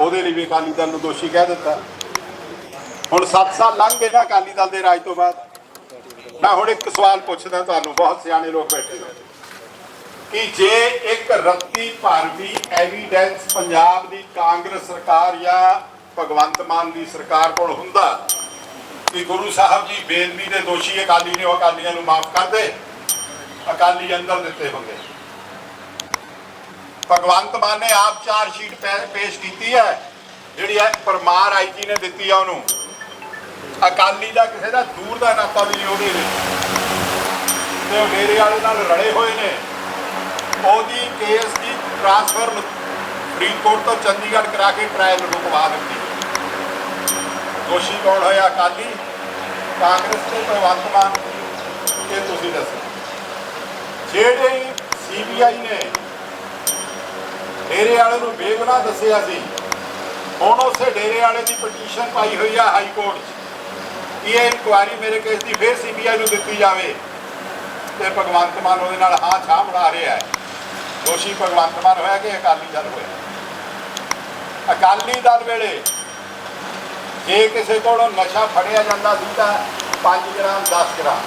ਉਹਦੇ ਲਈ ਵੀ ਅਕਾਲੀ ਦਲ ਨੂੰ ਦੋਸ਼ੀ ਕਹਿ ਦਿੱਤਾ। ਹੁਣ 7 ਸਾਲ ਲੰਘ ਗਏ ਨਾ ਅਕਾਲੀ ਦਲ ਦੇ ਰਾਜ ਤੋਂ ਬਾਅਦ। ਮੈਂ ਹੁਣ ਇੱਕ ਸਵਾਲ ਪੁੱਛਦਾ ਤੁਹਾਨੂੰ, ਬਹੁਤ ਸਿਆਣੇ ਲੋਕ ਬੈਠੇ ਹੋ ਕਿ ਜੇ ਇੱਕ ਰੱਤੀ ਭਰ ਐਵੀਡੈਂਸ ਪੰਜਾਬ ਦੀ ਕਾਂਗਰਸ ਸਰਕਾਰ ਜਾਂ ਭਗਵੰਤ ਮਾਨ ਦੀ ਸਰਕਾਰ ਕੋਲ ਹੁੰਦਾ, ਕਿ ਗੁਰੂ ਸਾਹਿਬ ਜੀ ਬੇਦਬੀ ਦੇ ਦੋਸ਼ੀ ਅਕਾਲੀ ਨੇ ਉਹ ਅਕਾਲੀਆਂ ਨੂੰ ਮਾਫ ਕਰਦੇ ਅਕਾਲੀ ਅੰਦਰ ਦਿੱਤੇ ਹੁੰਦੇ। ਭਗਵੰਤ ਮਾਨ ਨੇ ਆਪ ਚਾਰ ਸ਼ੀਟ ਪੈ- ਪੇਸ਼ ਕੀਤੀ ਹੈ। ਜਿਹੜੀ ਹੈ ਪਰਮਾਰ ਆਈਜੀ ਨੇ ਦਿੱਤੀ ਆ ਉਹਨੂੰ। ਅਕਾਲੀ ਦਾ ਕਿਸੇ ਦਾ ਦੂਰ ਦਾ ਨਾਤਾ ਵੀ ਨਹੀਂ ਉਹਦੇ ਵਿੱਚ ਤੇ ਉਹ ਡੇਰੇ ਵਾਲੇ ਨਾਲ ਰਲੇ ਹੋਏ ਨੇ। ਉਹਦੀ ਕੇਸ ਦੀ ਟ੍ਰਾਂਸਫਰ ਫਰੀਦਕੋਟ ਤੋਂ ਚੰਡੀਗੜ੍ਹ ਕਰਾ ਕੇ ਟ੍ਰਾਇਲ ਰੁਕਵਾ ਦਿੱਤੀ। ਦੋਸ਼ੀ ਕੌਣ ਹੋਇਆ ਅਕਾਲੀ? ਕਾਂਗਰਸ ਤੇ ਭਗਵੰਤ ਮਾਨ। ਇਹ ਤੁਸੀਂ ਦੱਸੋ। ਜਿਹੜੇ ਸੀਬੀਆਈ ਨੇ ਡੇਰੇ ਵਾਲੇ ਨੂੰ ਬੇਗੁਨਾਹ ਦੱਸਿਆ ਸੀ। ਹੁਣ ਉਸੇ ਡੇਰੇ ਵਾਲੇ ਦੀ ਪਟੀਸ਼ਨ ਪਾਈ ਹੋਈ ਆ ਹਾਈ ਕੋਰਟ 'ਚ। ਕਿ ਇਹ ਇਨਕੁਆਇਰੀ ਮੇਰੇ ਕੇਸ ਦੀ ਫੇਰ ਸੀਬੀਆਈ ਨੂੰ ਦਿੱਤੀ ਜਾਵੇ? ਤੇ ਭਗਵੰਤ ਮਾਨ ਉਹਦੇ ਨਾਲ ਹਾਂ ਛਾਂ ਬਣਾ ਰਿਹਾ ਹੈ। ਦੋਸ਼ੀ ਭਗਵੰਤ ਮਾਨ ਹੋਇਆ ਕਿ ਅਕਾਲੀ ਦਲ ਹੋਇਆ? ਅਕਾਲੀ ਦਲ ਵੇਲੇ ਜੇ ਕਿਸੇ ਕੋਲੋਂ ਨਸ਼ਾ ਫੜਿਆ ਜਾਂਦਾ ਸੀ ਤਾਂ 5 ਗ੍ਰਾਮ 10 ਗ੍ਰਾਮ।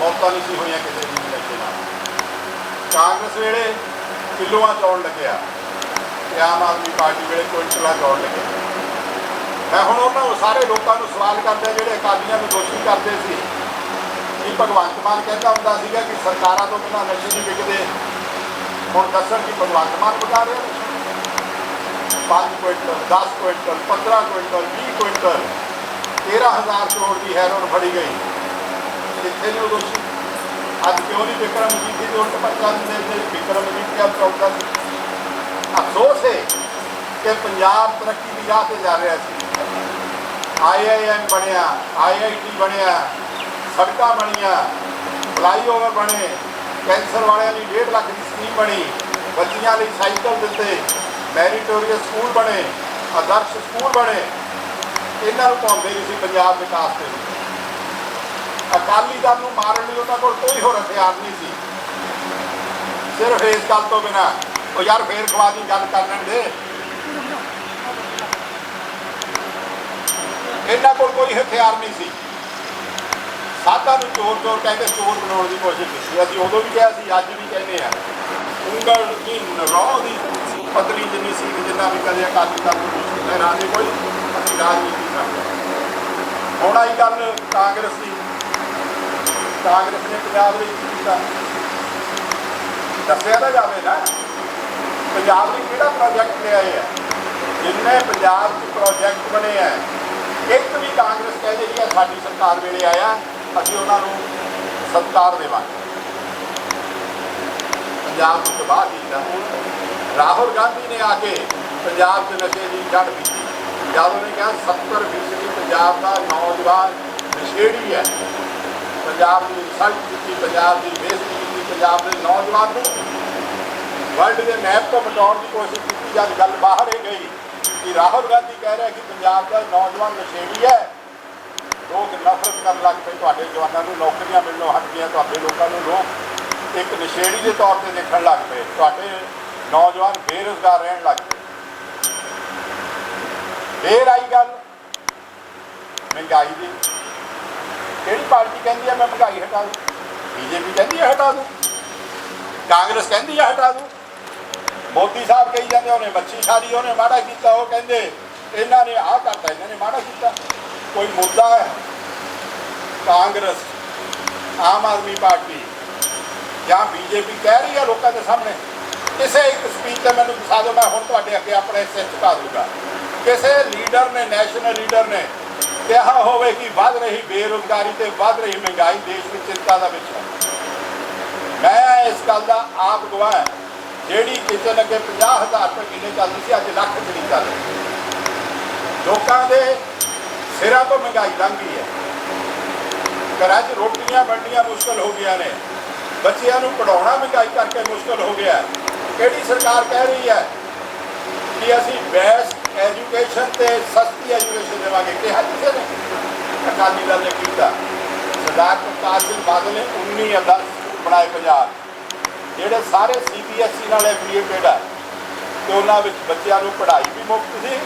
ਮੌਤਾਂ ਨਹੀਂ ਸੀ ਹੋਈਆਂ ਕਿਸੇ ਦੀ ਨਸ਼ੇ ਨਾਲ। ਕਾਂਗਰਸ ਵੇਲੇ ਕਿਲੋਆਂ ਚੌੜ ਲੱਗਿਆ। ਤੇ ਆਮ ਆਦਮੀ ਪਾਰਟੀ ਵੇਲੇ ਕੁਇੰਟਲਾਂ ਚੌੜ ਲੱਗਿਆ। ਮੈਂ ਹੁਣ ਉਹਨਾਂ ਨੂੰ ਸਾਰੇ ਲੋਕਾਂ ਨੂੰ ਸਵਾਲ ਕਰਦਾ, ਜਿਹੜੇ ਅਕਾਲੀਆਂ ਨੂੰ ਦੋਸ਼ੀ ਕਰਦੇ ਸੀ, ਕਿ ਭਗਵੰਤ ਮਾਨ ਕਹਿੰਦਾ ਹੁੰਦਾ ਸੀਗਾ ਕਿ ਸਰਕਾਰਾਂ ਤੋਂ ਬਿਨਾਂ ਨਸ਼ੇ ਨਹੀਂ ਵਿਕਦੇ? ਹੁਣ ਦੱਸਣ ਕਿ ਭਗਵੰਤ ਮਾਨ ਬਤਾ ਰਿਹਾ। ਪੰਜ quintal 10 quintal 15 quintal 20 quintal 13000 crore ਦੀ ਹੈਰੋਨ ਫੜੀ ਗਈ। ਕਿੱਥੇ ਨੇ ਉਹ ਦੋਸ਼ੀ? ਅੱਜ ਕਿਉਂ ਨਹੀਂ ਵਿਕਰਮ ਜੀਤ ਦੀ ਉਲਟ ਪਰਚਾ ਦਿੰਦੇ ਤੇ ਵਿਕਰਮ ਜੀਤ ਕਿਆ ਅਫਸੋਸ ਹੈ ਕਿ ਪੰਜਾਬ ਤਰੱਕੀ ਦੀ ਰਾਹ ਤੇ ਜਾ ਰਿਹਾ ਸੀ। ਆਈਆਈਐਮ ਬਣਿਆ ਆਈਆਈਟੀ ਬਣਿਆ, ਸੜਕਾਂ ਬਣੀਆਂ, ਫਲਾਈਓਵਰ ਬਣੇ, ਕੈਂਸਰ ਵਾਲਿਆਂ ਲਈ 1.5 ਲੱਖ ਦੀ ਸਕੀਮ ਬਣੀ, ਬੱਚੀਆਂ ਲਈ ਸਾਈਕਲ ਦਿੱਤੇ, ਮੈਰੀਟੋਰੀਅਸ ਸਕੂਲ ਬਣੇ, ਆਦਰਸ਼ ਸਕੂਲ ਬਣੇ। ਇਹਨਾਂ ਨੂੰ ਪਾਉਂਦੇ ਨਹੀਂ ਸੀ ਪੰਜਾਬ ਵਿਕਾਸ ਦੇ ਵਿੱਚ। ਅਕਾਲੀ ਦਲ ਨੂੰ ਮਾਰਨ ਲਈ ਉਹਨਾਂ ਕੋਲ ਕੋਈ ਹੋਰ ਹਥਿਆਰ ਨਹੀਂ ਸੀ। ਸਿਰਫ ਇਸ ਗੱਲ ਤੋਂ ਬਿਨਾ। ਉਹ ਯਾਰ ਫੇਰ ਖਵਾ ਦੀ ਗੱਲ ਕਰ ਲੈਣਗੇ। ਇਹਨਾਂ ਕੋਲ ਕੋਈ ਹਥਿਆਰ ਨਹੀਂ ਸੀ। ਸਾਧਾ ਨੂੰ ਚੋਰ ਚੋਰ ਕਹਿ ਕੇ ਚੋਰ ਬਣਾਉਣ ਦੀ ਕੋਸ਼ਿਸ਼ ਕੀਤੀ। ਅਸੀਂ ਉਦੋਂ ਵੀ ਕਿਹਾ ਸੀ, ਅੱਜ ਵੀ ਕਹਿੰਦੇ ਆ ਉਂਗਲ ਦੀ ਨਰੋਹ ਦੀ ਪਤਲੀ ਜਿੰਨੀ ਸੀ ਜਿੰਨਾ ਵੀ ਕਦੇ ਅਕਾਲੀ ਦਲ ਨੂੰ ਲਹਿਰਾ ਦੇ ਕੋਈ, ਅਸੀਂ ਰਾਜਨੀਤੀ ਕਰਦੇ ਹੁਣ ਆਈ ਗੱਲ ਕਾਂਗਰਸ ਦੀ। ਕਾਂਗਰਸ ਨੇ ਪੰਜਾਬ ਵਿੱਚ ਕੀ ਕੀਤਾ। ਦੱਸਿਆ ਤਾਂ ਜਾਵੇ ਨਾ, ਪੰਜਾਬ ਲਈ ਕਿਹੜਾ ਪ੍ਰੋਜੈਕਟ ਲਿਆਏ ਆ? ਜਿੰਨੇ ਪੰਜਾਬ 'ਚ ਪ੍ਰੋਜੈਕਟ ਬਣੇ ਆ, ਇੱਕ ਵੀ ਕਾਂਗਰਸ ਕਹਿੰਦੇ ਜੀ ਸਾਡੀ ਸਰਕਾਰ ਵੇਲੇ ਆਇਆ, ਅਸੀਂ ਉਹਨਾਂ ਨੂੰ ਸਤਿਕਾਰ ਦੇਵਾਂਗੇ। ਪੰਜਾਬ ਨੂੰ ਤਬਾਹ ਕੀਤਾ ਰਾਹੁਲ ਗਾਂਧੀ ਨੇ ਆ ਕੇ ਪੰਜਾਬ 'ਚ ਨਸ਼ੇ ਦੀ ਜੜ ਪੀਤੀ। ਜਦ ਉਹਨੇ ਕਿਹਾ 70 ਫੀਸਦੀ ਪੰਜਾਬ ਦਾ ਨੌਜਵਾਨ ਨਸ਼ੇੜੀ ਹੈ। ਪੰਜਾਬ ਦੀ ਇਨਸਲਟ ਕੀਤੀ, ਪੰਜਾਬ ਦੀ ਬੇਇੱਜ਼ਤੀ ਕੀਤੀ, ਪੰਜਾਬ ਦੇ ਨੌਜਵਾਨ ਨੂੰ ਵਰਲਡ ਦੇ ਮੈਪ ਤੋਂ ਮਿਟਾਉਣ ਦੀ ਕੋਸ਼ਿਸ਼ ਕੀਤੀ ਜਦ। ਗੱਲ ਬਾਹਰ ਹੀ ਗਈ ਕਿ ਰਾਹੁਲ ਗਾਂਧੀ ਕਹਿ ਰਿਹਾ ਕਿ ਪੰਜਾਬ ਦਾ ਨੌਜਵਾਨ ਨਸ਼ੇੜੀ ਹੈ। ਲੋਕ ਨਫ਼ਰਤ ਕਰਨ ਲੱਗ ਪਏ। ਤੁਹਾਡੇ ਜਵਾਨਾਂ ਨੂੰ ਨੌਕਰੀਆਂ ਮਿਲਣੋਂ ਹਟ ਗਈਆਂ। ਤੁਹਾਡੇ ਲੋਕਾਂ ਨੂੰ ਲੋਕ ਇੱਕ ਨਸ਼ੇੜੀ ਦੇ ਤੌਰ ਤੇ ਦੇਖਣ ਲੱਗ ਪਏ। ਤੁਹਾਡੇ ਨੌਜਵਾਨ ਬੇਰੁਜ਼ਗਾਰ ਰਹਿਣ ਲੱਗ ਪਏ। ਫੇਰ ਆਈ ਗੱਲ ਮਹਿੰਗਾਈ ਦੀ। ਕਿਹੜੀ ਪਾਰਟੀ ਕਹਿੰਦੀ ਹੈ ਮੈਂ ਮਹਿੰਗਾਈ ਹਟਾ ਦੂੰ। ਬੀਜੇਪੀ ਕਹਿੰਦੀ ਹੈ ਹਟਾ ਦੂੰ। ਕਾਂਗਰਸ ਕਹਿੰਦੀ ਆ, ਹਟਾ ਦੂੰ। ਮੋਦੀ ਸਾਹਿਬ ਕਹੀ ਜਾਂਦੇ ਉਹਨੇ ਮੱਛੀ ਛਾੜੀ, ਉਹਨੇ ਮਾੜਾ ਕੀਤਾ। ਉਹ ਕਹਿੰਦੇ, ਇਹਨਾਂ ਨੇ ਆਹ ਕਰਤਾ, ਇਹਨਾਂ ਨੇ ਮਾੜਾ ਕੀਤਾ। ਕੋਈ ਮੁੱਦਾ ਹੈ? ਕਾਂਗਰਸ, ਆਮ ਆਦਮੀ ਪਾਰਟੀ ਜਾਂ ਬੀਜੇਪੀ ਕਹਿ ਰਹੀ ਹੈ ਲੋਕਾਂ ਦੇ ਸਾਹਮਣੇ? ਕਿਸੇ ਇੱਕ ਸਪੀਚ ਤੇ ਮੈਨੂੰ ਦਿਖਾ ਦਿਓ, ਮੈਂ ਹੁਣ ਤੁਹਾਡੇ ਅੱਗੇ ਆਪਣੇ ਹਿੱਸੇ ਚੁਕਾ ਦੂੰਗਾ। ਕਿਸੇ ਲੀਡਰ ਨੇ ਨੈਸ਼ਨਲ ਲੀਡਰ ਨੇ ਕਿਹਾ ਹੋਵੇ ਕਿ ਵੱਧ ਰਹੀ ਬੇਰੁਜ਼ਗਾਰੀ ਤੇ ਵੱਧ ਰਹੀ ਮਹਿੰਗਾਈ ਦੇਸ਼ ਵਿੱਚ ਚਿੰਤਾ ਦਾ ਵਿਸ਼ਾ ਹੈ। ਮੈਂ ਇਸ ਗੱਲ ਦਾ ਆਪ ਗਵਾਹ ਹਾਂ। ਜਿਹੜੀ ਕਿਸੇ ਲੱਗੇ 50000 ਰੁਪਏ ਕਿਲੇ ਚੱਲਦੀ ਸੀ, ਅੱਜ ਲੱਖ ਚ ਚੱਲ ਲੋਕਾਂ ਦੇ ਸਿਰਾਂ ਤੋਂ ਮਹਿੰਗਾਈ ਲੰਘ ਗਈ ਹੈ। ਘਰਾਂ 'ਚ ਰੋਟੀਆਂ ਬਣਨੀਆਂ ਮੁਸ਼ਕਲ ਹੋ ਗਈਆਂ ਨੇ। ਬੱਚਿਆਂ ਨੂੰ ਪੜਾਉਣਾ ਮਹਿੰਗਾਈ ਕਰਕੇ ਮੁਸ਼ਕਲ ਹੋ ਗਿਆ ਕਿਹੜੀ ਸਰਕਾਰ ਕਹਿ ਰਹੀ ਹੈ ਕਿ ਅਸੀਂ ਬੈਸਟ ਐਜੂਕੇਸ਼ਨ ਤੇ ਸਸਤੀ ਐਜੂਕੇਸ਼ਨ ਦੇਵਾਂਗੇ। ਕਿਹਾ ਕਿਸੇ ਨੇ? ਅਕਾਲੀ ਦਲ ਨੇ ਕੀਤਾ। ਸਰਦਾਰ ਪ੍ਰਕਾਸ਼ ਸਿੰਘ ਬਾਦਲ ਨੇ 19 ਆਦਰਸ਼ ਬਣਾਏ ਪੰਜਾਬ। ਜਿਹੜੇ ਸਾਰੇ ਸੀਬੀਐਸਈ ਨਾਲ ਐਫੀਲੀਏਟਡ ਆ, ਤੇ ਉਹਨਾਂ ਵਿੱਚ ਬੱਚਿਆਂ ਨੂੰ ਪੜ੍ਹਾਈ ਵੀ ਮੁਫਤ ਸੀ,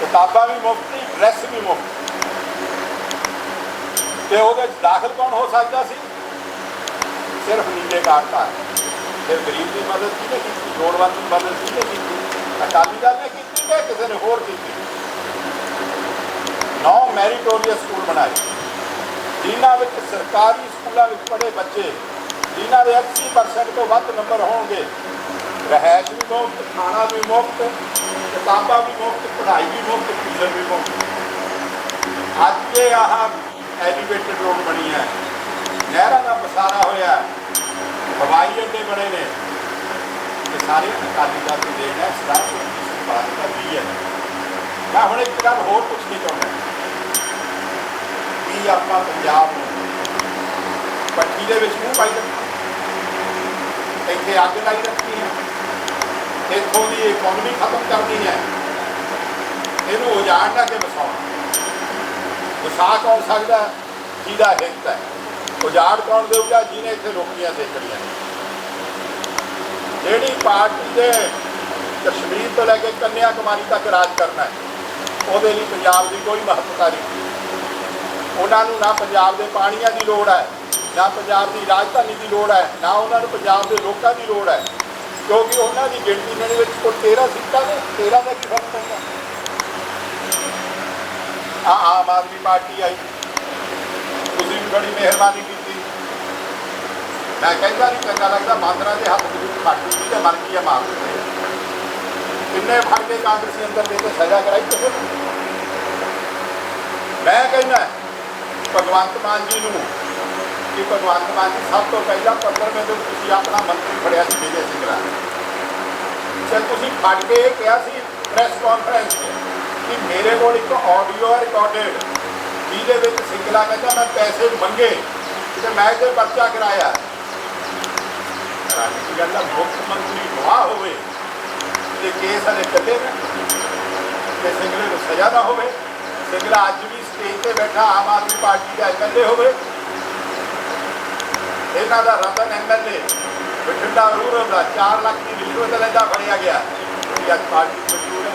ਕਿਤਾਬਾਂ ਵੀ ਮੁਫਤ ਸੀ ਡਰੈਸ ਵੀ ਮੁਫਤ ਤੇ ਉਹਦੇ ਵਿੱਚ ਦਾਖਲ ਕੌਣ ਹੋ ਸਕਦਾ ਸੀ? ਸਿਰਫ ਨੀਲੇ ਕਾਰਡ ਦਾ ਫਿਰ ਗਰੀਬ ਦੀ ਮਦਦ ਕਿਹਨੇ ਕੀਤੀ? ਲੋੜਵੰਦ ਦੀ ਮਦਦ ਕਿਹਨੇ ਕੀਤੀ? ਅਕਾਲੀ ਦਲ ਨੇ ਕੀਤੀ ਕਿ ਕਿਸੇ ਨੇ ਹੋਰ ਕੀਤੀ? ਨੌ ਮੈਰੀਟੋਰੀਅਸ ਸਕੂਲ ਬਣਾਏ। ਜਿਨ੍ਹਾਂ ਵਿੱਚ ਸਰਕਾਰੀ ਸਕੂਲਾਂ ਵਿੱਚ ਪੜ੍ਹੇ ਬੱਚੇ, ਜਿਨ੍ਹਾਂ ਦੇ 80% ਤੋਂ ਵੱਧ ਨੰਬਰ ਹੋਣਗੇ। ਰਹਿائش ਵੀ ਮੁਫਤ, ਖਾਣਾ ਵੀ ਮੁਫਤ, ਕਿਤਾਬਾਂ ਵੀ ਮੁਫਤ, ਪੜ੍ਹਾਈ ਵੀ ਮੁਫਤ, ਟਿਊਸ਼ਨ ਵੀ ਮੁਫਤ। ਅੱਜ ਇਹ ਆਹ ਐਲੀਵੇਟਡ ਰੋਡ ਬਣੀ ਹੈ। ਨਹਿਰਾਂ ਦਾ ਪਸਾਰਾ ਹੋਇਆ ਹਵਾਈ ਅੱਡੇ ਬਣੇ ਨੇ। ਇਹ ਸਾਰੇ ਅਕਾਲੀ ਦਲ ਦੀ ਦੇਣ ਹੈ ਸਰਦਾਰ ਸੁਖਬੀਰ ਦਾ ਵੀ ਹੈ। ਮੈਂ ਹੁਣ ਇੱਕ ਗੱਲ ਹੋਰ ਪੁੱਛਣੀ ਚਾਹੁੰਦਾ ਕੀ ਆਪਾਂ ਪੰਜਾਬ ਨੂੰ ਪੱਟੀ ਦੇ ਵਿੱਚ ਮੂੰਹ ਪਾਈ ਰੱਖਣਾ? ਇੱਥੇ ਅੱਗ ਲਾਈ ਰੱਖਣੀ ਹੈ। ਇੱਥੋਂ ਦੀ ਇਕਨੋਮੀ ਖਤਮ ਕਰਨੀ ਹੈ। ਇਹਨੂੰ ਉਜਾੜਨਾ ਕਿ ਵਸਾਉਣਾ। ਵਸਾ ਕੌਣ ਸਕਦਾ? ਜਿਹਦਾ ਹਿੱਤ ਹੈ। ਉਜਾੜ ਕੌਣ ਦੇਊਗਾ? ਜਿਹਨੇ ਇੱਥੇ ਰੋਕੀਆਂ ਸੇਕੜੀਆਂ ਜਿਹੜੀ ਪਾਰਟੀ ਦੇ ਕਸ਼ਮੀਰ ਤੋਂ ਲੈ ਕੇ ਕੰਨਿਆ ਕੁਮਾਰੀ ਤੱਕ ਰਾਜ ਕਰਨਾ ਹੈ, ਉਹਦੇ ਲਈ ਪੰਜਾਬ ਦੀ ਕੋਈ ਮਹੱਤਤਾ ਨਹੀਂ। ਉਹਨਾਂ ਨੂੰ ਨਾ ਪੰਜਾਬ ਦੇ ਪਾਣੀਆਂ ਦੀ ਲੋੜ ਹੈ, ਨਾ ਪੰਜਾਬ ਦੀ ਰਾਜਧਾਨੀ ਦੀ ਲੋੜ ਹੈ, ਨਾ ਉਹਨਾਂ ਨੂੰ ਪੰਜਾਬ ਦੇ ਲੋਕਾਂ ਦੀ ਲੋੜ ਹੈ। ਕਿਉਂਕਿ ਉਹਨਾਂ ਦੀ ਗਿਣਤੀ ਮੇਰੇ ਵਿੱਚ ਕੋਈ 13 ਸੀਟਾਂ ਨੇ 13 ਦਾ ਕੀ ਫ਼ਰਕ ਪੈਂਦਾ ਆ ਆਮ ਆਦਮੀ ਪਾਰਟੀ ਆਈ। ਤੁਸੀਂ ਵੀ ਬੜੀ ਮਿਹਰਬਾਨੀ ਮੈਂ ਕਹਿੰਦਾ ਨਹੀਂ ਚੰਗਾ ਲੱਗਦਾ ਬਾਂਦਰਾਂ ਦੇ ਹੱਥ ਵਿੱਚ ਖਾਟੀ ਸੀ ਤੇ ਮਰ ਗਈ ਆ, ਮਾਰ ਦਿੱਤੇ। ਕਿੰਨੇ ਫੜ ਕੇ ਕਾਂਗਰਸੀ ਅੰਦਰ ਦੇ ਕੇ ਸਜ਼ਾ ਕਰਾਈ ਕਿਸੇ ਨੂੰ? ਮੈਂ ਕਹਿੰਦਾ ਭਗਵੰਤ ਮਾਨ ਜੀ ਨੂੰ ਕਿ ਭਗਵੰਤ ਮਾਨ ਜੀ ਸਭ ਤੋਂ ਪਹਿਲਾਂ 15 ਮਿੰਟ ਤੁਸੀਂ ਆਪਣਾ ਮੰਤਰੀ ਫੜਿਆ ਸੀ, ਵਿਜੇ ਸਿੰਗਲਾ ਤੇ ਤੁਸੀਂ ਫੜ ਕੇ ਇਹ ਕਿਹਾ ਸੀ ਪ੍ਰੈਸ ਕਾਨਫਰੰਸ ਕਿ ਮੇਰੇ ਕੋਲ ਇੱਕ ਆਡੀਓ ਹੈ ਰਿਕਾਰਡਡ ਜਿਹਦੇ ਵਿੱਚ ਸਿੰਗਲਾ ਕਹਿੰਦਾ ਮੈਂ ਪੈਸੇ ਮੰਗੇ ਤੇ ਮੈਂ ਤੇ ਪਰਚਾ ਕਰਾਇਆ। ਰਾਜੀ ਗੱਲ ਮੁੱਖ ਮੰਤਰੀ ਗਵਾਹ ਹੋਵੇ ਤੇ ਕੇਸ ਹਲੇ ਚੱਲੇ ਨੇ ਤੇ ਸਿੰਗਲੇ ਨੂੰ ਸਜ਼ਾ ਨਾ ਹੋਵੇ ਸਿੰਗਲਾ ਅੱਜ ਵੀ ਸਟੇਜ ਤੇ ਬੈਠਾ ਆਮ ਆਦਮੀ ਪਾਰਟੀ ਦਾ ਐਮਐਲਏ ਹੋਵੇ ਇਹਨਾਂ ਦਾ ਰਤਨ ਐਮਐਲਏ ਬਠਿੰਡਾ ਰੂਰਲ ਦਾ 4 ਲੱਖ ਦੀ ਰਿਸ਼ਵਤ ਲੈਂਦਾ ਫੜਿਆ ਗਿਆ ਅੱਜ ਪਾਰਟੀ ਮੌਜੂਦ ਹੈ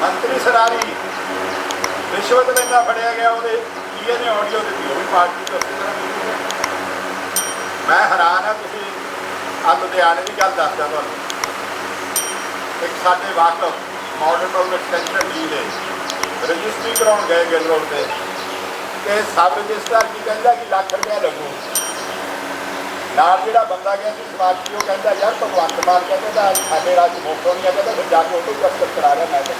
ਮੰਤਰੀ ਸਰਾਰੀ ਰਿਸ਼ਵਤ ਲੈਂਦਾ ਫੜਿਆ ਗਿਆ ਉਹਦੇ ਕੀ ਨੇ ਆਡੀਓ ਦਿੱਤੀ ਉਹ ਵੀ ਪਾਰਟੀ ਤੋਂ ਉਸੇ ਤਰ੍ਹਾਂ ਮੌਜੂਦ ਹੈ ਮੈਂ ਹੈਰਾਨ ਹਾਂ, ਤੁਸੀਂ ਆ ਲੁਧਿਆਣੇ ਦੀ ਗੱਲ ਦੱਸਦਾ ਤੁਹਾਨੂੰ। ਇੱਕ ਸਾਡੇ ਵਾਕਫ ਮਾਡਰਨ ਟਾਊਨ ਐਕਸਟੈਂਸ਼ਨ ਡੀਲ ਹੈ। ਰਜਿਸਟਰੀ ਕਰਾਉਣ ਗਏ ਗਿੱਲ ਰੋਡ ਤੇ। ਕਿ ਸਬ ਰਜਿਸਟਰ ਕੀ ਕਹਿੰਦਾ ਕਿ ਲੱਖ ਰੁਪਇਆ ਲੱਗੂ। ਨਾਲ ਜਿਹੜਾ ਬੰਦਾ ਗਿਆ ਸੀ ਸਮਾਰਟੀ ਉਹ ਕਹਿੰਦਾ, ਯਾਰ ਭਗਵੰਤ ਮਾਨ ਕਹਿੰਦਾ ਤਾਂ ਸਾਡੇ ਰਾਜ ਮੋਟੋ ਨਹੀਂ ਆ ਕਹਿੰਦਾ ਫਿਰ ਜਾ ਕੇ ਉਹ ਤੋਂ ਦਸਤਖਤ ਕਰਾ ਰਿਹਾ ਮੈਂ ਤਾਂ।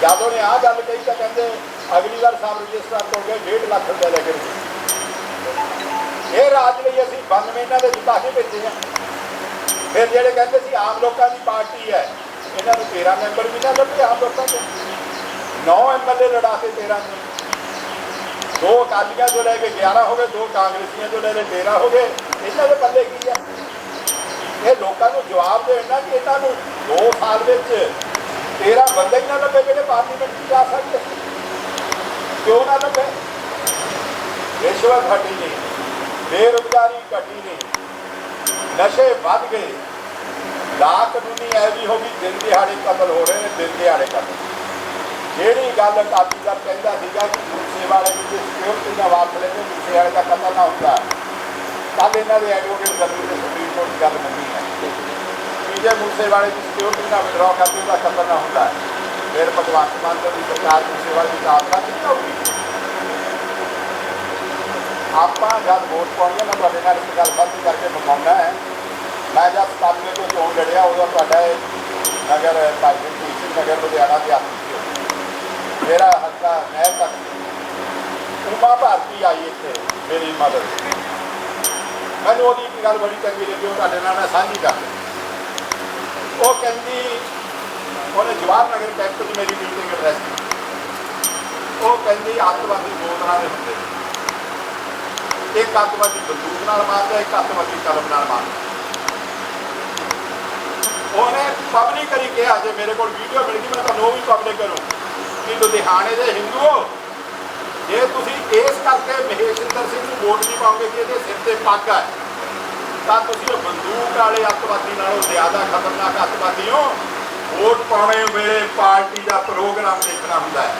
ਜਦੋਂ ਨੇ ਆਹ ਗੱਲ ਕਹੀ ਤਾਂ ਕਹਿੰਦੇ, ਅਗਲੀ ਵਾਰ ਸਬ ਰਜਿਸਟਰ ਤੋਂ ਗਏ 1.5 ਲੱਖ ਰੁਪਇਆ ਲੈ ਕੇ ਇਹ ਰਾਜ ਲਈ ਅਸੀਂ 92 ਇਹਨਾਂ ਦੇ ਜਿਤਾਹੇ ਭੇਜੇ ਆ। ਫਿਰ ਜਿਹੜੇ ਕਹਿੰਦੇ ਸੀ ਆਮ ਲੋਕਾਂ ਦੀ ਪਾਰਟੀ ਹੈ, ਇਹਨਾਂ ਨੂੰ 13 ਮੈਂਬਰ ਵੀ ਨਾ ਲੱਭੇ ਆਮ ਲੋਕਾਂ ਤੋਂ 9 ਐਮਐਲਏ ਲੜਾਤੇ 13 ਨੂੰ। ਦੋ ਅਕਾਲੀਆਂ ਤੋਂ ਲੈ ਕੇ 11 ਹੋ ਗਏ, ਦੋ ਕਾਂਗਰਸੀਆਂ ਤੋਂ ਲੈ ਕੇ 13 ਹੋ ਗਏ। ਇਹਨਾਂ ਦੇ ਪੱਲੇ ਕੀ ਆ? ਇਹ ਲੋਕਾਂ ਨੂੰ ਜਵਾਬ ਦੇਣਾ ਕਿ ਇਹਨਾਂ ਨੂੰ 2 ਸਾਲ ਵਿੱਚ 13 ਬੰਦੇ ਹੀ ਨਾ ਲੱਭੇ ਜਿਹੜੇ ਪਾਰਲੀਮੈਂਟ 'ਚ ਜਾ ਸਕਦੇ ਕਿਉਂ ਨਾ ਲੱਭੇ? ਰਿਸ਼ਵਤ ਘਟੀ ਨਹੀਂ। ਬੇਰੁਜ਼ਗਾਰੀ ਘਟੀ ਨਹੀਂ। ਨਸ਼ੇ ਵੱਧ ਗਏ। ਲਾ ਕਾਨੂੰਨੀ ਐ ਵੀ ਹੋ ਗਈ, ਦਿਨ ਦਿਹਾੜੇ ਕਤਲ ਹੋ ਰਹੇ ਨੇ, ਦਿਨ ਦਿਹਾੜੇ ਕਤਲ। ਜਿਹੜੀ ਗੱਲ ਅਕਾਲੀ ਦਲ ਕਹਿੰਦਾ ਸੀਗਾ ਕਿ ਮੂਸੇ ਵਾਲੇ ਦੀ ਜੇ ਸਿਕਿਉਰਿਟੀ ਦਾ ਵਾਪਸ ਲੈ ਕੇ ਮੂਸੇ ਵਾਲੇ ਦਾ ਕਤਲ ਨਾ ਹੁੰਦਾ। ਕੱਲ ਇਹਨਾਂ ਦੇ ਐਡਵੋਕੇਟ ਗੱਲੂ ਦੇ ਸੁਪਰੀਮ ਕੋਰਟ ਦੀ ਗੱਲ ਮੰਨੀ ਹੈ। ਕਿ ਜੇ ਮੂਸੇ ਵਾਲੇ ਦੀ ਸਿਕਿਉਰਿਟੀ ਦਾ ਵਿਦਰਾਅ ਕਰਦੇ ਉਹਦਾ ਕਤਲ ਨਾ ਹੁੰਦਾ। ਫਿਰ ਭਗਵੰਤ ਮਾਨ ਦੀ ਸਰਕਾਰ ਮੂਸੇ ਵਾਲੇ ਦੀ ਕਾਬਲਾ ਕਿੱਥੇ ਹੋਈ ਆਪਾਂ ਜਦ ਵੋਟ ਪਾਉਣੀ ਹੈ, ਮੈਂ ਤੁਹਾਡੇ ਨਾਲ ਇੱਕ ਗੱਲ ਫਰਜ਼ ਕਰਕੇ ਮਕਾਉਣਾ ਹੈ। ਮੈਂ ਜਦ ਸਤਾਨਵੇਂ ਤੋਂ ਚੋਣ ਲੜਿਆ, ਉਦੋਂ ਤੁਹਾਡਾ ਇਹ ਨਗਰ, ਭਾਈ ਜਗਦੀਪ ਸਿੰਘ ਨਗਰ ਲੁਧਿਆਣਾ ਦੇ ਹੱਥ ਮੇਰਾ ਹੱਕਾ ਨਹਿਰ ਤੱਕ ਉਮਾ ਭਾਰਤੀ ਆਈ ਇੱਥੇ, ਮੇਰੀ ਮਦਦ ਮੈਨੂੰ ਉਹਦੀ ਇੱਕ ਗੱਲ ਬੜੀ ਚੰਗੀ ਲੱਗੀ, ਉਹ ਤੁਹਾਡੇ ਨਾਲ ਮੈਂ ਸਾਂਝੀ ਕਰ ਉਹ ਕਹਿੰਦੀ, ਉਹਨੇ ਜਵਾਹਰ ਨਗਰ ਕੈਂਪ 'ਚ ਮੇਰੀ ਮੀਟਿੰਗ ਅਡਰੈਸ ਕੀਤੀ। ਉਹ ਕਹਿੰਦੀ ਅੱਤਵਾਦੀ ਦੋ ਤਰ੍ਹਾਂ ਦੇ ਹੁੰਦੇ ਨੇ। ਇੱਕ ਅੱਤਵਾਦੀ ਬੰਦੂਕ ਨਾਲ ਮਾਰਦਾ, ਇੱਕ ਅੱਤਵਾਦੀ ਕਲਮ ਨਾਲ ਮਾਰਦਾ। ਉਹਨੇ ਕਰੀ ਕਿਹਾ, ਜੇ ਮੇਰੇ ਕੋਲ ਵੀਡੀਓ ਮਿਲ ਗਈ, ਮੈਂ ਤੁਹਾਨੂੰ ਉਹ ਵੀ ਪਬਲਿਕ ਕਰੂੰ। ਕਿ ਲੁਧਿਆਣੇ ਦੇ ਹਿੰਦੂਓ, ਜੇ ਤੁਸੀਂ ਇਸ ਕਰਕੇ ਮਹੇਸ਼ਿੰਦਰ ਸਿੰਘ ਨੂੰ ਵੋਟ ਨਹੀਂ ਪਾਓਗੇ ਕਿ ਇਹਦੇ ਸਿਰ ਤੇ ਪੱਗ ਹੈ ਤਾਂ ਤੁਸੀਂ ਉਹ ਬੰਦੂਕ ਵਾਲੇ ਅੱਤਵਾਦੀ ਨਾਲੋਂ ਜ਼ਿਆਦਾ ਖਤਰਨਾਕ ਅੱਤਵਾਦੀ ਹੋ। ਵੋਟ ਪਾਉਣੇ ਵੇਲੇ ਪਾਰਟੀ ਦਾ ਪ੍ਰੋਗਰਾਮ ਦੇਖਣਾ ਹੁੰਦਾ ਹੈ।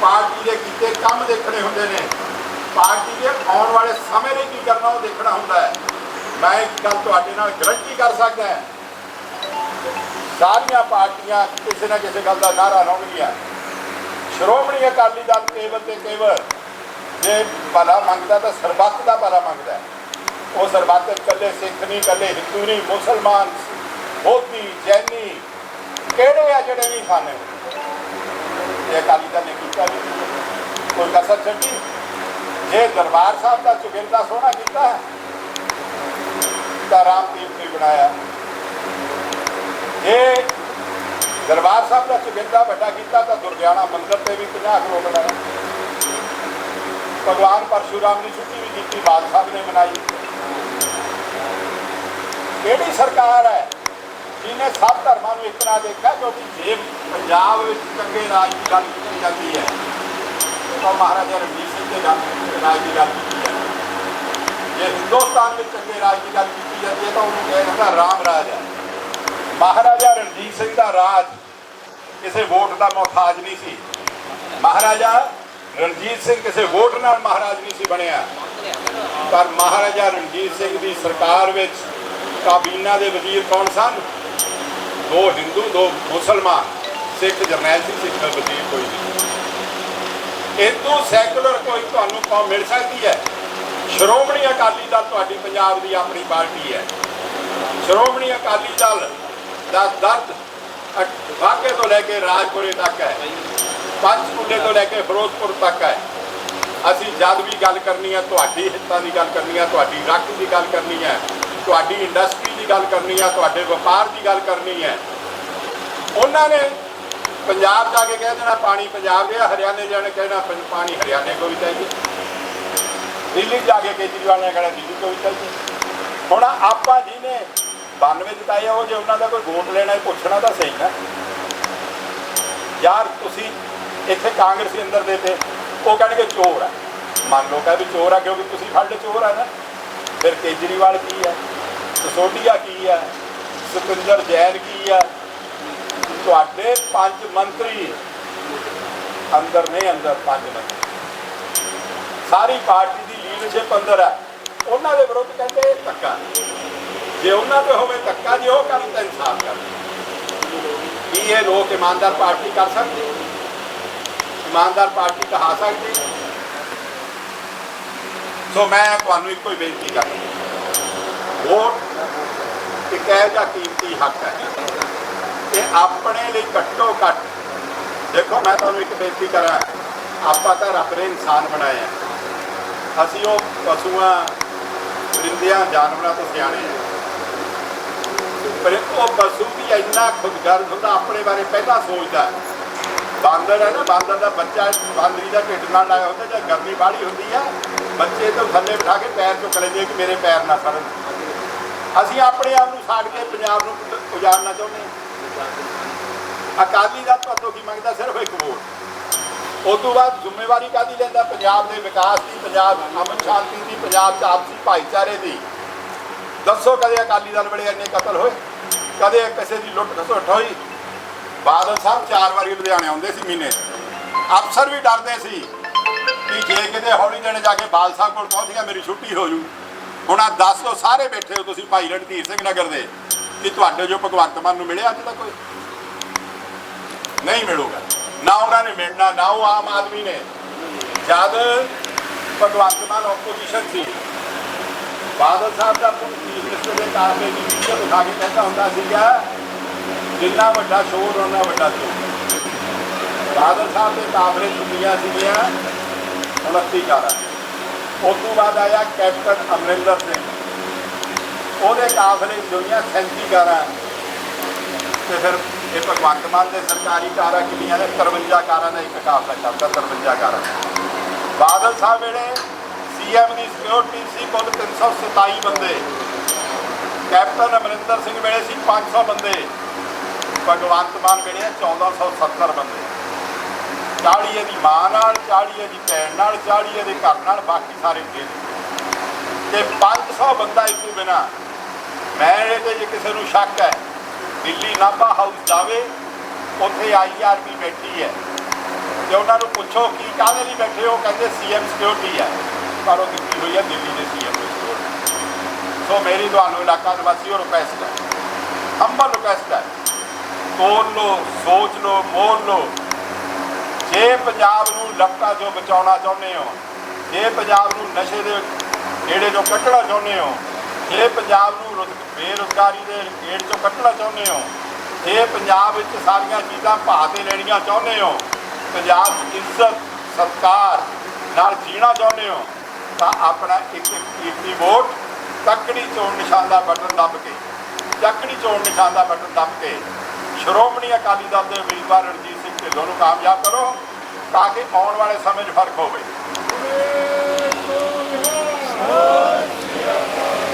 ਪਾਰਟੀ ਦੇ ਕੀਤੇ ਕੰਮ ਦੇਖਣੇ ਹੁੰਦੇ ਨੇ। ਪਾਰਟੀ ਦੇ ਆਉਣ ਵਾਲੇ ਸਮੇਂ ਲਈ ਕੀ ਕਰਨਾ, ਉਹ ਦੇਖਣਾ ਹੁੰਦਾ ਹੈ। ਮੈਂ ਇੱਕ ਗੱਲ ਤੁਹਾਡੇ ਨਾਲ ਗਰੰਟੀ ਕਰ ਸਕਦਾ ਸਾਰੀਆਂ ਪਾਰਟੀਆਂ ਕਿਸੇ ਨਾ ਕਿਸੇ ਗੱਲ ਦਾ ਨਾਰਾ ਲਾਉਣਗੀਆਂ ਸ਼੍ਰੋਮਣੀ ਅਕਾਲੀ ਦਲ ਕੇਵਲ ਤੇ ਕੇਵਲ ਜੇ ਭਲਾ ਮੰਗਦਾ ਤਾਂ ਸਰਬੱਤ ਦਾ ਭਲਾ ਮੰਗਦਾ ਉਹ ਸਰਬੱਤ ਇਕੱਲੇ ਸਿੱਖ ਨਹੀਂ, ਇਕੱਲੇ ਹਿੰਦੂ ਨਹੀਂ, ਮੁਸਲਮਾਨ ਬੋਧੀ ਜੈਨੀ, ਕਿਹੜੇ ਆ ਜਿਹੜੇ ਨਹੀਂ ਖਾਣੇ? ਇਹ ਅਕਾਲੀ ਦਲ ਨੇ ਕੀਤਾ ਨਹੀਂ ਕੋਈ ਕਸਰ ਛੱਡੀ? ਜੇ ਦਰਬਾਰ ਸਾਹਿਬ ਦਾ ਚੁਗਿੰਦਾ ਸੋਹਣਾ ਕੀਤਾ ਹੈ। ਤਾਂ ਰਾਮ ਤੀਰਥ ਨੇ ਬਣਾਇਆ। ਜੇ ਦਰਬਾਰ ਸਾਹਿਬ ਦਾ ਚੁਗਿੰਦਾ ਵੱਡਾ ਕੀਤਾ ਤਾਂ ਦੁਰਗਿਆਣਾ ਮੰਦਿਰ ਤੇ ਵੀ 50 ਕਰੋੜ ਬਣਾਇਆ ਭਗਵਾਨ ਪਰਸ਼ੂਰਾਮ ਦੀ ਛੁੱਟੀ ਵੀ ਕੀਤੀ ਬਾਦ ਸਾਹਿਬ ਨੇ ਮਨਾਈ। ਕਿਹੜੀ ਸਰਕਾਰ ਹੈ ਜਿਹਨੇ ਸਭ ਧਰਮਾਂ ਨੂੰ ਇੱਕ ਨਾਲ ਦੇਖਿਆ ਕਿਉਂਕਿ ਜੇ ਪੰਜਾਬ ਵਿੱਚ ਚੰਗੇ ਰਾਜ ਦੀ ਗੱਲ ਕੀਤੀ ਜਾਂਦੀ ਹੈ? ਤਾਂ ਮਹਾਰਾਜਾ ਰਣਜੀਤ ਸਿੰਘ ਦੇ ਰਾਜ ਦੀ ਗੱਲ ਕੀਤੀ ਜਾਂਦੀ ਜੇ ਹਿੰਦੁਸਤਾਨ ਵਿੱਚ ਚੰਗੇ ਰਾਜ ਦੀ ਗੱਲ ਕੀਤੀ ਜਾਂਦੀ ਹੈ ਤਾਂ ਉਹਨੂੰ ਕਿਹਾ ਜਾਂਦਾ ਰਾਮ ਰਾਜ ਹੈ। ਮਹਾਰਾਜਾ ਰਣਜੀਤ ਸਿੰਘ ਦਾ ਰਾਜ ਕਿਸੇ ਵੋਟ ਦਾ ਮੁਹਤਾਜ ਨਹੀਂ ਸੀ। ਮਹਾਰਾਜਾ ਰਣਜੀਤ ਸਿੰਘ ਕਿਸੇ ਵੋਟ ਨਾਲ ਮਹਾਰਾਜ ਨਹੀਂ ਸੀ ਬਣਿਆ। ਪਰ ਮਹਾਰਾਜਾ ਰਣਜੀਤ ਸਿੰਘ ਦੀ ਸਰਕਾਰ ਵਿੱਚ ਕਾਬੀਨਾ ਦੇ ਵਜ਼ੀਰ ਕੌਣ ਸਨ? ਦੋ ਹਿੰਦੂ, ਦੋ ਮੁਸਲਮਾਨ। ਸਿੱਖ ਜਰਨੈਲ ਸੀ, ਸਿੱਖ ਵਜ਼ੀਰ ਕੋਈ ਨਹੀਂ। ਹਿੰਦੂ ਸੈਕੂਲਰ ਕੋਈ ਤੁਹਾਨੂੰ ਕੌਮ ਮਿਲ ਸਕਦੀ ਹੈ। ਸ਼੍ਰੋਮਣੀ ਅਕਾਲੀ ਦਲ ਤੁਹਾਡੀ ਪੰਜਾਬ ਦੀ ਆਪਣੀ ਪਾਰਟੀ ਹੈ। ਸ਼੍ਰੋਮਣੀ ਅਕਾਲੀ ਦਲ ਦਾ ਦਰਦ ਅ- ਤੋਂ ਲੈ ਕੇ ਰਾਜਪੁਰੇ ਤੱਕ ਹੈ। ਪੰਚਕੂਲੇ ਤੋਂ ਲੈ ਕੇ ਫਿਰੋਜ਼ਪੁਰ ਤੱਕ ਹੈ। ਅਸੀਂ ਜਦ ਵੀ ਗੱਲ ਕਰਨੀ ਹੈ, ਤੁਹਾਡੀ ਹਿੱਤਾਂ ਦੀ ਗੱਲ ਕਰਨੀ ਹੈ, ਤੁਹਾਡੀ ਰੱਖ ਦੀ ਗੱਲ ਕਰਨੀ ਹੈ, ਤੁਹਾਡੀ ਇੰਡਸਟਰੀ ਦੀ ਗੱਲ ਕਰਨੀ ਹੈ, ਤੁਹਾਡੇ ਵਪਾਰ ਦੀ ਗੱਲ ਕਰਨੀ ਹੈ। ਉਹਨਾਂ ਨੇ ਪੰਜਾਬ ਜਾ ਕੇ ਕਹਿ ਦੇਣਾ ਪਾਣੀ ਪੰਜਾਬ ਦੇ ਆ, ਹਰਿਆਣੇ ਜਾਣੇ ਕਹਿਣਾ ਪੰ- ਪਾਣੀ ਹਰਿਆਣੇ ਕੋ ਵੀ ਚਾਹੀਏ। ਦਿੱਲੀ ਜਾ ਕੇ ਕੇਜਰੀਵਾਲ ਨੇ ਕਹਿਣਾ ਦਿੱਲੀ ਕੋ ਵੀ ਚਾਹੀਏ। ਹੁਣ ਆਪਾਂ ਜਿਹਨੇ ਨੇ 92 ਜਿਤਾਏ ਉਹ ਜੇ ਉਹਨਾਂ ਦਾ ਕੋਈ ਵੋਟ ਲੈਣਾ ਹੈ ਪੁੱਛਣਾ ਤਾਂ ਸਹੀ ਨਾ। ਯਾਰ ਤੁਸੀਂ ਇੱਥੇ ਕਾਂਗਰਸੀ ਅੰਦਰ ਦੇ ਤੇ ਉਹ ਕਹਿਣਗੇ ਚੋਰ ਹੈ ਮੰਨ ਲਓ ਕਹੇ ਵੀ ਚੋਰ ਆ ਕਿਉਂਕਿ ਤੁਸੀਂ ਫੜ ਚੋਰ ਆ ਨਾ। ਫਿਰ ਕੇਜਰੀਵਾਲ ਕੀ ਹੈ ਸਸੋਡੀਆ ਕੀ ਹੈ ਸੁਖਿੰਦਰ ਜੈਨ ਕੀ ਹੈ ਤੁਹਾਡੇ ਪੰਜ ਮੰਤਰੀ ਅੰਦਰ ਨਹੀਂ, ਅੰਦਰ ਪੰਜ ਮੰਤਰੀ। ਸਾਰੀ ਪਾਰਟੀ ਦੀ ਲੀਡਰਸ਼ਿਪ ਅੰਦਰ ਹੈ। ਉਹਨਾਂ ਦੇ ਵਿਰੁੱਧ ਕਹਿੰਦੇ ਧੱਕਾ ਜੇ ਉਹਨਾਂ ਤੇ ਹੋਵੇ ਧੱਕਾ, ਜੇ ਉਹ ਕਰਨ ਤਾਂ ਇਨਸਾਫ ਕਰ ਕੀ ਇਹ ਲੋਕ ਇਮਾਨਦਾਰ ਪਾਰਟੀ ਕਰ ਸਕਦੇ? ਇਮਾਨਦਾਰ ਪਾਰਟੀ ਕਹਾ ਸਕਦੇ? ਸੋ ਮੈਂ ਤੁਹਾਨੂੰ ਇੱਕੋ ਹੀ ਬੇਨਤੀ ਕਰਦਾ ਵੋਟ ਇੱਕ ਇਹੋ ਕੀਮਤੀ ਹੱਕ ਹੈ। ਇਹ ਆਪਣੇ ਲਈ ਘੱਟੋ ਘੱਟ, ਦੇਖੋ ਮੈਂ ਤੁਹਾਨੂੰ ਇੱਕ ਬੇਨਤੀ ਕਰਾਂ, ਆਪਾਂ ਤਾਂ ਰੱਬ ਨੇ ਇਨਸਾਨ ਬਣਾਏ ਆ ਅਸੀਂ ਉਹ ਪਸ਼ੂਆਂ ਪਰਿੰਦਿਆਂ ਜਾਨਵਰਾਂ ਤੋਂ ਸਿਆਣੇ ਆ ਪਰ ਉਹ ਪਸ਼ੂ ਵੀ ਇੰਨਾ ਖੁਦਗਰਜ਼ ਹੁੰਦਾ, ਆਪਣੇ ਬਾਰੇ ਪਹਿਲਾਂ ਸੋਚਦਾ ਹੈ। ਬਾਂਦਰ ਹੈ ਨਾ, ਬਾਂਦਰ ਦਾ ਬੱਚਾ, ਬਾਂਦਰੀ ਦਾ ਢਿੱਡ ਨਾਲ ਲਾਇਆ ਹੁੰਦਾ, ਜਾਂ ਗਰਮੀ ਬਾਹਲੀ ਹੁੰਦੀ ਆ ਬੱਚੇ ਤੋਂ ਥੱਲੇ ਬਿਠਾ ਕੇ ਪੈਰ ਚੁੱਕ ਲੈਂਦੇ ਕਿ ਮੇਰੇ ਪੈਰ ਨਾ ਸੜਨ। ਅਸੀਂ ਆਪਣੇ ਆਪ ਨੂੰ ਸਾੜ ਕੇ ਪੰਜਾਬ ਨੂੰ ਉਜਾੜਨਾ ਚਾਹੁੰਦੇ ਹਾਂ। ਅਕਾਲੀ ਦਲ ਤੁਹਾਤੋਂ ਕੀ ਮੰਗਦਾ? ਸਿਰਫ ਇੱਕ ਵੋਟ। ਉਸ ਤੋਂ ਬਾਅਦ ਜ਼ਿੰਮੇਵਾਰੀ ਕਾਦੀ ਲੈਂਦਾ? ਪੰਜਾਬ ਦੇ ਵਿਕਾਸ ਦੀ, ਪੰਜਾਬ ਅਮਨ ਸ਼ਾਂਤੀ ਦੀ, ਪੰਜਾਬ 'ਚ ਆਪਸੀ ਭਾਈਚਾਰੇ ਦੀ। ਦੱਸੋ ਕਦੇ ਅਕਾਲੀ ਦਲ ਵੇਲੇ ਇੰਨੇ ਕਤਲ ਹੋਏ? ਕਦੇ ਕਿਸੇ ਦੀ ਲੁੱਟ ਖਸੁੱਟ ਹੋਈ? ਬਾਦਲ ਸਾਹਿਬ ਚਾਰ ਵਾਰੀ ਲੁਧਿਆਣੇ ਆਉਂਦੇ ਸੀ ਮਹੀਨੇ। ਅਫਸਰ ਵੀ ਡਰਦੇ ਸੀ ਕਿ ਜੇ ਕਿਤੇ ਹੌਲੀ ਦਿਨ ਜਾ ਕੇ ਬਾਲ ਸਾਹਿਬ ਕੋਲ ਪਹੁੰਚ ਗਿਆ, ਮੇਰੀ ਛੁੱਟੀ ਹੋ ਜੂ। ਹੁਣ ਆ ਦੱਸੋ ਸਾਰੇ ਬੈਠੇ ਹੋ ਤੁਸੀਂ ਭਾਈ ਰਣਧੀਰ ਸਿੰਘ ਨਗਰ ਦੇ। ਕਿ ਤੁਹਾਡੇ ਜੋ ਭਗਵੰਤ ਮਾਨ ਨੂੰ ਮਿਲਿਆ ਅੱਜ ਤੱਕ ਕੋਈ? ਨਹੀਂ ਮਿਲੂਗਾ। ਨਾ ਉਹਨਾਂ ਨੇ ਮਿਲਣਾ, ਨਾ ਉਹ ਆਮ ਆਦਮੀ ਨੇ। ਜਦ ਭਗਵੰਤ ਮਾਨ ਆਪੋਜੀਸ਼ਨ ਸੀ, ਬਾਦਲ ਸਾਹਿਬ ਦਾ ਚੀਫ ਮਿਨਿਸਟਰ ਦੇ ਕਾਰਵੇ ਦੀ ਵੀਡੀਓ ਦਿਖਾ ਕੇ ਕਹਿੰਦਾ ਹੁੰਦਾ ਸੀਗਾ, ਜਿੰਨਾ ਵੱਡਾ ਸ਼ੋਰ ਉਹਨਾਂ ਵੱਡਾ ਸ਼ੋਰ। ਬਾਦਲ ਸਾਹਿਬ ਦੇ ਕਾਫ਼ਲੇ ਦੁਨੀਆ ਸੀਗੀਆਂ 29 ਕਾਰਾਂ ਉਸ ਤੋਂ ਬਾਅਦ ਆਇਆ ਕੈਪਟਨ ਅਮਰਿੰਦਰ ਸਿੰਘ। ਉਹਦੇ ਕਾਫਲੇ ਦੁਨੀਆ 37 ਕਾਰਾਂ ਤੇ ਫਿਰ ਇਹ ਭਗਵੰਤ ਮਾਨ ਦੇ ਸਰਕਾਰੀ ਕਾਰਾਂ ਕਿੰਨੀਆਂ ਨੇ? 53 ਕਾਰਾਂ ਦਾ ਇੱਕ ਕਾਫਲਾ ਚੱਲਦਾ 53 ਕਾਰਾਂ ਬਾਦਲ ਸਾਹਿਬ ਵੇਲੇ ਸੀਐਮ ਦੀ ਸਿਕਿਉਰਿਟੀ ਸੀ, ਕੁੱਲ 327 ਬੰਦੇ। ਕੈਪਟਨ ਅਮਰਿੰਦਰ ਸਿੰਘ ਵੇਲੇ ਸੀ 500 ਬੰਦੇ। ਭਗਵੰਤ ਮਾਨ ਵੇਲੇ ਆ 1470 ਬੰਦੇ। 40 ਦੀ ਮਾਂ ਨਾਲ 40 ਦੀ ਭੈਣ ਨਾਲ 40 ਇਹਦੇ ਘਰ ਨਾਲ, ਬਾਕੀ ਸਾਰੇ ਗਏ ਤੇ 500 ਬੰਦਾ ਇੱਕੋ ਤੋਂ ਬਿਨਾ ਮੈਂ ਇਹਦੇ ਤੇ ਜੇ ਕਿਸੇ ਨੂੰ ਸ਼ੱਕ ਹੈ, ਦਿੱਲੀ ਨਾਭਾ ਹਾਊਸ ਜਾਵੇ, ਉੱਥੇ ਆਈਆਰਬੀ ਬੈਠੀ ਹੈ। ਤੇ ਉਹਨਾਂ ਨੂੰ ਪੁੱਛੋ ਕੀ ਕਾਹਦੇ ਲਈ ਬੈਠੇ ਹੋ ਕਹਿੰਦੇ ਸੀਐਮ ਸਿਕਿਉਰਿਟੀ ਹੈ। ਪਰ ਉਹ ਦਿੱਤੀ ਹੋਈ ਹੈ, ਦਿੱਲੀ ਦੇ ਸੀਐਮ ਦੀ ਸਿਕਿਉਰਿਟੀ ਸੋ ਮੇਰੀ ਤੁਹਾਨੂੰ ਇਲਾਕਾ ਨਿਵਾਸੀਓ ਰਿਕੁਐਸਟ ਹੈ। ਹੰਬਲ ਰਿਕੁਐਸਟ ਹੈ। ਤੋਲ ਲੋ ਸੋਚ ਲੋ ਮੋਲ ਲੋ ਜੇ ਪੰਜਾਬ ਨੂੰ ਲਪਟਾ ਜੋ ਬਚਾਉਣਾ ਚਾਹੁੰਦੇ ਹੋ, ਜੇ ਪੰਜਾਬ ਨੂੰ ਨਸ਼ੇ ਦੇ ਢੇੜੇ ਚੋਂ ਕੱਢਣਾ ਚਾਹੁੰਦੇ ਹੋ ਜੇ ਪੰਜਾਬ ਨੂੰ ਰੁਜ਼- ਬੇਰੁਜ਼ਗਾਰੀ ਦੇ ਢੇੜ ਚੋਂ ਕੱਢਣਾ ਚਾਹੁੰਦੇ ਹੋ, ਜੇ ਪੰਜਾਬ ਵਿੱਚ ਸਾਰੀਆਂ ਚੀਜ਼ਾਂ ਭਾਅ ਤੇ ਲੈਣੀਆਂ ਚਾਹੁੰਦੇ ਹੋ, ਪੰਜਾਬ 'ਚ ਇੱਜ਼ਤ, ਸਤਿਕਾਰ ਨਾਲ ਜੀਣਾ ਚਾਹੁੰਦੇ ਹੋ, ਤਾਂ ਆਪਣਾ ਇੱਕ ਕੀਮਤੀ ਵੋਟ ਤੱਕੜੀ ਚੋਣ ਨਿਸ਼ਾਨ ਦਾ ਬਟਨ ਦੱਬ ਕੇ, ਚੱਕੜੀ ਚੋਣ ਨਿਸ਼ਾਨ ਦਾ ਬਟਨ ਦੱਬ ਕੇ ਸ਼੍ਰੋਮਣੀ ਅਕਾਲੀ ਦਲ ਦੇ ਉਮੀਦਵਾਰ ਰਣਜੀਤ ਸਿੰਘ ਢਿੱਲੋਂ ਨੂੰ ਕਾਮਯਾਬ ਕਰੋ, ਤਾਂ ਕਿ ਆਉਣ ਵਾਲੇ ਸਮੇਂ 'ਚ ਫ਼ਰਕ ਹੋਵੇ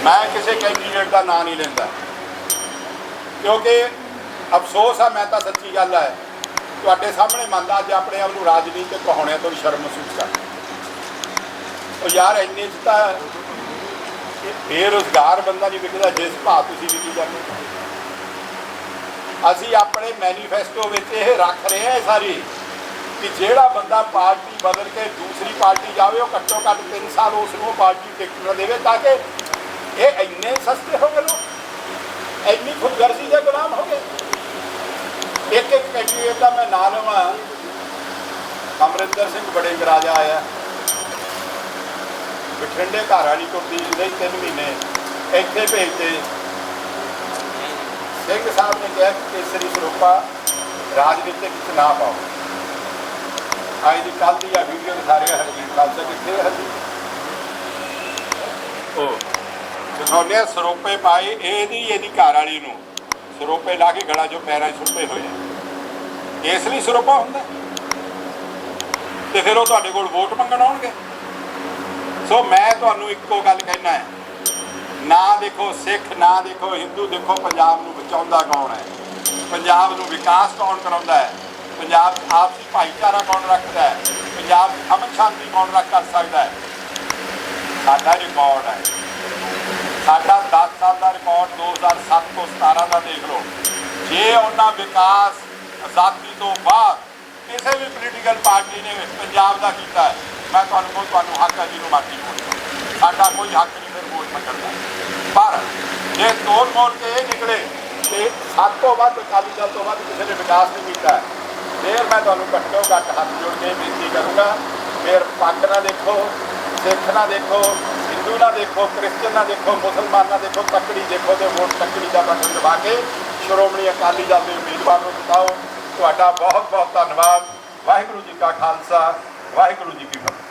ਮੈਂ ਕਿਸੇ ਕੈਂਡੀਡੇਟ ਦਾ ਨਾਂ ਨਹੀਂ ਲੈਂਦਾ। ਕਿਉਂਕਿ ਅਫਸੋਸ ਆ, ਮੈਂ ਤਾਂ ਸੱਚੀ ਗੱਲ ਹੈ ਤੁਹਾਡੇ ਸਾਹਮਣੇ ਮੰਨਦਾ ਅੱਜ ਆਪਣੇ ਆਪ ਨੂੰ ਰਾਜਨੀਤਿਕ ਕਹਾਉਣਿਆਂ ਤੋਂ ਵੀ ਸ਼ਰਮ ਮਹਿਸੂਸ ਕਰਦਾ ਉਹ ਯਾਰ ਇੰਨੇ ਚ ਤਾਂ ਇਹ ਬੇਰੁਜ਼ਗਾਰ ਬੰਦਾ ਨਹੀਂ ਵਿਕਦਾ, ਜਿਸ ਭਾਅ ਤੁਸੀਂ ਵਿਕੀ ਜਾਂਦੇ ਅਸੀਂ ਆਪਣੇ ਮੈਨੀਫੈਸਟੋ ਵਿੱਚ ਇਹ ਰੱਖ ਰਹੇ ਹਾਂ ਸਾਰੀ ਕਿ ਜਿਹੜਾ ਬੰਦਾ ਪਾਰਟੀ ਬਦਲ ਕੇ ਦੂਸਰੀ ਪਾਰਟੀ ਜਾਵੇ, ਉਹ ਘੱਟੋ ਘੱਟ 3 ਸਾਲ ਉਸ ਨੂੰ ਪਾਰਟੀ ਟਿਕਟ ਨਾ ਦੇਵੇ, ਤਾਂ ਕਿ ਇਹ ਇੰਨੇ ਸਸਤੇ ਹੋ ਗਏ ਲੋਕ। ਇੰਨੀ ਖੁਦਗਰਜ਼ੀ ਦੇ ਗੁਲਾਮ ਹੋ ਗਏ। ਇੱਕ ਇੱਕ ਕੈਂਡੀਡੇਟ ਦਾ ਮੈਂ ਨਾਂ ਲਵਾਂ ਅਮਰਿੰਦਰ ਸਿੰਘ ਬੜੇ ਰਾਜਾ ਆਇਆ। ਬਠਿੰਡੇ ਘਰ ਵਾਲੀ ਕੁੜੀ ਲਈ ਤਿੰਨ ਮਹੀਨੇ ਇੱਥੇ ਭੇਜਦੇ। ਸਿੰਘ ਸਾਹਿਬ ਨੇ ਕਿਹਾ ਕਿ ਕੇਸਰੀ ਸਰੂਪਾ ਰਾਜਨੀਤਿਕ ਵਿੱਚ ਨਾ ਪਾਓ। ਅੱਜ ਦੀ ਕੱਲ ਦੀ ਆ ਵੀਡੀਓ ਦਿਖਾ ਰਿਹਾ ਹਰਜੀਤ ਖਾਲਸਾ ਕਿੱਥੇ ਹੈ ਹਰਜੀਤ? ਉਹ ਦਿਖਾਉਂਦੇ ਆ ਸਰੋਪੇ ਪਾਏ ਇਹਦੀ ਇਹਦੀ ਘਰ ਵਾਲੀ ਨੂੰ। ਸਰੋਪੇ ਲਾ ਕੇ ਗਲਾ ਜੋ ਪੈਰਾਂ 'ਚ ਸੁੱਟੇ ਹੋਏ ਇਸ ਲਈ ਸਰੋਪਾ ਹੁੰਦਾ। ਤੇ ਫਿਰ ਉਹ ਤੁਹਾਡੇ ਕੋਲ ਵੋਟ ਮੰਗਣ ਆਉਣਗੇ। ਸੋ ਮੈਂ ਤੁਹਾਨੂੰ ਇੱਕੋ ਗੱਲ ਕਹਿਣਾ ਹੈ। ਨਾ ਦੇਖੋ ਸਿੱਖ, ਨਾ ਦੇਖੋ ਹਿੰਦੂ, ਦੇਖੋ ਪੰਜਾਬ ਨੂੰ ਬਚਾਉਂਦਾ ਕੌਣ ਹੈ। ਪੰਜਾਬ ਨੂੰ ਵਿਕਾਸ ਕੌਣ ਕਰਾਉਂਦਾ ਹੈ? ਪੰਜਾਬ 'ਚ ਆਪਸੀ ਭਾਈਚਾਰਾ ਕੌਣ ਰੱਖਦਾ ਹੈ? ਪੰਜਾਬ 'ਚ ਅਮਨ ਸ਼ਾਂਤੀ ਕੌਣ ਰੱਖ ਕਰ ਸਕਦਾ ਹੈ? ਸਾਡਾ ਰਿਕਾਰਡ ਹੈ? ਸਾਡਾ 10 ਸਾਲ ਦਾ ਰਿਕਾਰਡ 2007 ਤੋਂ 17 ਦਾ ਦੇਖ ਲਓ। ਜੇ ਉਹਨਾਂ ਵਿਕਾਸ ਆਜ਼ਾਦੀ ਤੋਂ ਬਾਅਦ ਕਿਸੇ ਵੀ ਪੋਲੀਟੀਕਲ ਪਾਰਟੀ ਨੇ ਪੰਜਾਬ ਦਾ ਕੀਤਾ ਹੈ, ਮੈਂ ਤੁਹਾਨੂੰ ਕੋਈ ਤੁਹਾਨੂੰ ਹੱਕ ਹੈ ਜਿਹਨੂੰ ਮਰਜ਼ੀ ਵੋਟ ਸਾਡਾ ਕੋਈ ਹੱਕ ਨਹੀਂ ਫਿਰ ਵੋਟ ਮੰਗਣ ਦਾ। ਪਰ ਜੇ ਤੋੜ ਮੋੜ ਕੇ ਇਹ ਨਿਕਲੇ ਤੇ ਹੱਥ ਤੋਂ ਵੱਧ ਅਕਾਲੀ ਦਲ ਤੋਂ ਵੱਧ ਕਿਸੇ ਨੇ ਵਿਕਾਸ ਨਹੀਂ ਕੀਤਾ ਫਿਰ ਮੈਂ ਤੁਹਾਨੂੰ ਘੱਟੋ ਘੱਟ ਹੱਥ ਜੋੜ ਕੇ ਬੇਨਤੀ ਕਰੂੰਗਾ ਫਿਰ ਪੱਗ ਨਾ ਦੇਖੋ ਸਿੱਖ ਨਾ ਦੇਖੋ ਹਿੰਦੂ ਨਾ ਦੇਖੋ, ਕ੍ਰਿਸਚਨ ਨਾ ਦੇਖੋ, ਮੁਸਲਮਾਨ ਨਾ ਦੇਖੋ, ਤੱਕੜੀ ਦੇਖੋ ਤੇ ਵੋਟ ਤੱਕੜੀ ਦਾ ਬਟਨ ਦਬਾ ਕੇ ਸ਼੍ਰੋਮਣੀ ਅਕਾਲੀ ਦਲ ਦੇ ਉਮੀਦਵਾਰ ਨੂੰ ਜਿਤਾਓ ਤੁਹਾਡਾ ਬਹੁਤ ਬਹੁਤ ਧੰਨਵਾਦ। ਵਾਹਿਗੁਰੂ ਜੀ ਕਾ ਖਾਲਸਾ, ਵਾਹਿਗੁਰੂ ਜੀ ਕੀ ਫਤਿਹ।